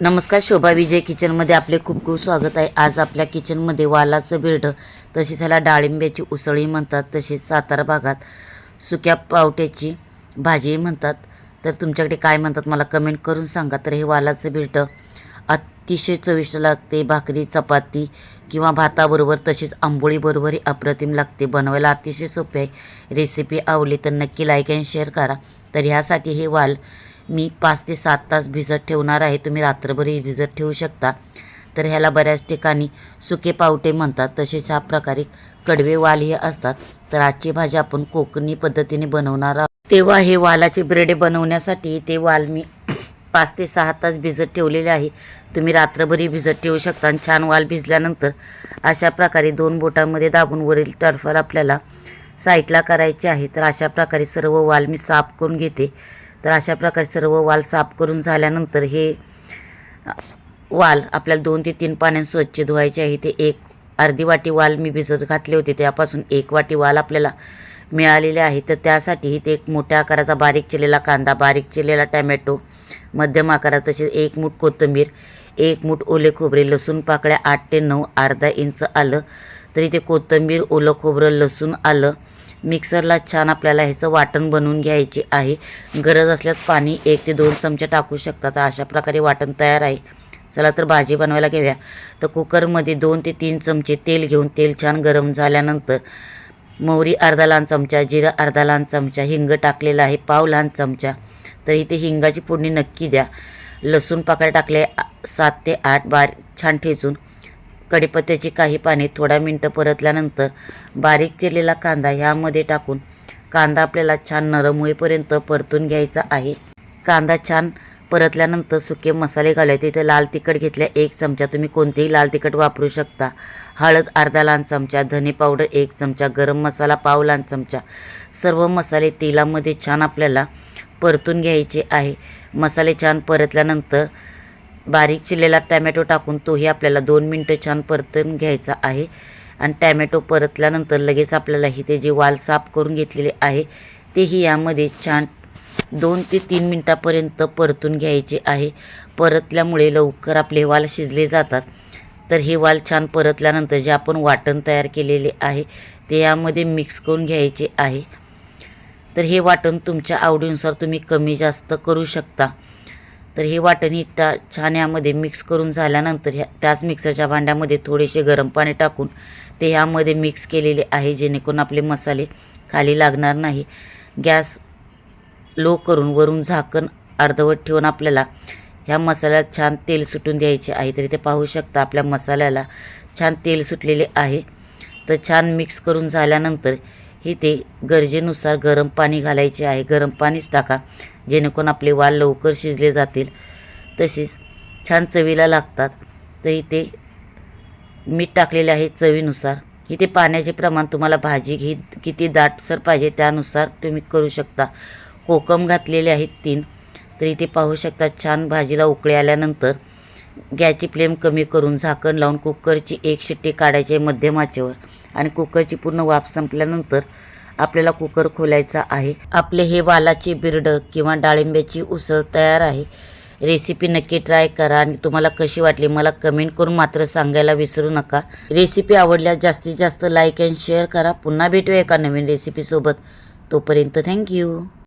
नमस्कार शोभा विजय किचनमध्ये आपले खूप खूप स्वागत आहे. आज आपल्या किचनमध्ये वालाचं बिरडं तसेच ह्याला डाळिंब्याची उसळी म्हणतात तसेच सातारा भागात सुक्या पावट्याची भाजी म्हणतात. तर तुमच्याकडे काय म्हणतात मला कमेंट करून सांगा. तर हे वालाचं बिरडं अतिशय चविष्ट लागते भाकरी चपाती किंवा भाताबरोबर तसेच आंबोळीबरोबरही अप्रतिम लागते. बनवायला अतिशय सोपे आहे. रेसिपी आवडली तर नक्की लाईक अँड शेअर करा. तर ह्यासाठी हे वाल मी पाच ते सात तास भिजत ठेवणार आहे. तुम्ही रात्रभरही भिजत ठेवू शकता. तर ह्याला बऱ्याच ठिकाणी सुके पावटे म्हणतात. तसेच ह्या प्रकारे कडवे वाल हे असतात. तर आजची भाजी आपण कोकणी पद्धतीने बनवणार आहोत. तेव्हा हे वालाचे ब्रेड बनवण्यासाठी ते वाल मी पाच ते सहा तास भिजत ठेवलेले आहे. तुम्ही रात्रभरही भिजत ठेवू शकता. आणि छान वाल भिजल्यानंतर अशा प्रकारे दोन बोटांमध्ये दाबून वरील टर्फर आपल्याला साईडला करायचे आहे. तर अशा प्रकारे सर्व वाल मी साफ करून घेते. तर अशा प्रकारे सर्व वाल साफ करून झाल्यानंतर हे वाल आपल्याला दोन ते तीन पाण्याने स्वच्छ धुवायचे आहे. ते एक अर्धी वाटी वाल मी भिजत घातले होते. त्यापासून एक वाटी वाल आपल्याला मिळालेले आहे. तर त्यासाठी इथे एक मोठ्या आकाराचा बारीक चिरलेला कांदा बारीक चिरलेला टॅमॅटो मध्यम आकारात तसेच एक मूठ कोथिंबीर एक मूठ ओले खोबरे लसूण पाकळ्या आठ ते नऊ अर्धा इंच आलं. तर इथे कोथिंबीर ओलं खोबरं लसूण आलं. मिक्सरला छान आपल्याला ह्याचं वाटण बनवून घ्यायचे आहे. गरज असल्यास पाणी एक ते दोन चमचे टाकू शकतात. अशा प्रकारे वाटण तयार आहे. चला तर भाजी बनवायला घेऊया. तर कुकरमध्ये दोन ते तीन चमचे तेल घेऊन तेल छान गरम झाल्यानंतर मोहरी अर्धा लहान चमचा जिरं अर्धा लहान चमचा हिंग टाकलेला आहे पाव लहान चमचा. तर इथे हिंगाची फोडणी नक्की द्या. लसूण पाकळ्या टाकले सात ते आठ बार छान ठेचून कढीपत्त्याची काही पाने थोडा मिनटं परतल्यानंतर बारीक चिरलेला कांदा ह्यामध्ये टाकून कांदा आपल्याला छान नरम होईपर्यंत परतून घ्यायचा आहे. कांदा छान परतल्यानंतर सुके मसाले घालायचे. इथे लाल तिखट घेतल्या एक चमचा. तुम्ही कोणतेही लाल तिखट वापरू शकता. हळद अर्धा लहान चमचा धने पावडर एक चमचा गरम मसाला पाव लहान चमचा. सर्व मसाले तेलामध्ये छान आपल्याला परतून घ्यायचे आहे. मसाले छान परतल्यानंतर बारीक चिरलेला टॅमॅटो टाकून तोही आपल्याला दोन मिनटं छान परतून घ्यायचा आहे. आणि टॅमॅटो परतल्यानंतर लगेच आपल्याला इथे जे वाल साफ करून घेतलेले आहे तेही यामध्ये छान दोन ते तीन मिनटापर्यंत परतून घ्यायचे आहे. परतल्यामुळे लवकर आपले वाल शिजले जातात. तर हे वाल छान परतल्यानंतर जे आपण वाटण तयार केलेले आहे ते यामध्ये मिक्स करून घ्यायचे आहे. तर हे वाटण तुमच्या आवडीनुसार तुम्ही कमी जास्त करू शकता. तर हे वाटण टा छान यामध्ये मिक्स करून झाल्यानंतर ह्या त्याच मिक्सरच्या भांड्यामध्ये थोडेसे गरम पाणी टाकून ते ह्यामध्ये मिक्स केलेले आहे जेणेकरून आपले मसाले खाली लागणार नाही. गॅस लो करून वरून झाकण अर्धवट ठेवून आपल्याला ह्या मसाल्यात छान तेल सुटून द्यायचे आहे. तर इथे पाहू शकता आपल्या मसाल्याला छान तेल सुटलेले आहे. तर छान मिक्स करून झाल्यानंतर इथे गरजेनुसार गरम पाणी घालायचे आहे. गरम पाणीच टाका जेणेकरून आपले वाल लवकर शिजले जातील. तसेच छान चवीला लागतात. तर इथे मीठ टाकलेले आहे चवीनुसार. इथे पाण्याचे प्रमाण तुम्हाला भाजी घे किती दाटसर पाहिजे त्यानुसार तुम्ही करू शकता. कोकम घातलेले आहेत तीन. तर इथे पाहू शकता छान भाजीला उकळी आल्यानंतर गॅसची फ्लेम कमी करून झाकण लावून कुकरची एक शिट्टी काढायची आहे मध्यम आचेवर. आणि कुकरची पूर्ण वाफ संपल्यानंतर आपल्याला कुकर खोलायचा आहे. आपले हे वालाची बिरडं किंवा डाळिंब्याची उसळ तयार आहे. रेसिपी नक्की ट्राय करा आणि तुम्हाला कशी वाटली मला कमेंट करून मात्र सांगायला विसरू नका. रेसिपी आवडल्यास जास्तीत जास्त लाईक अँड शेअर करा. पुन्हा भेटूया एका नवीन रेसिपीसोबत. तोपर्यंत थँक्यू.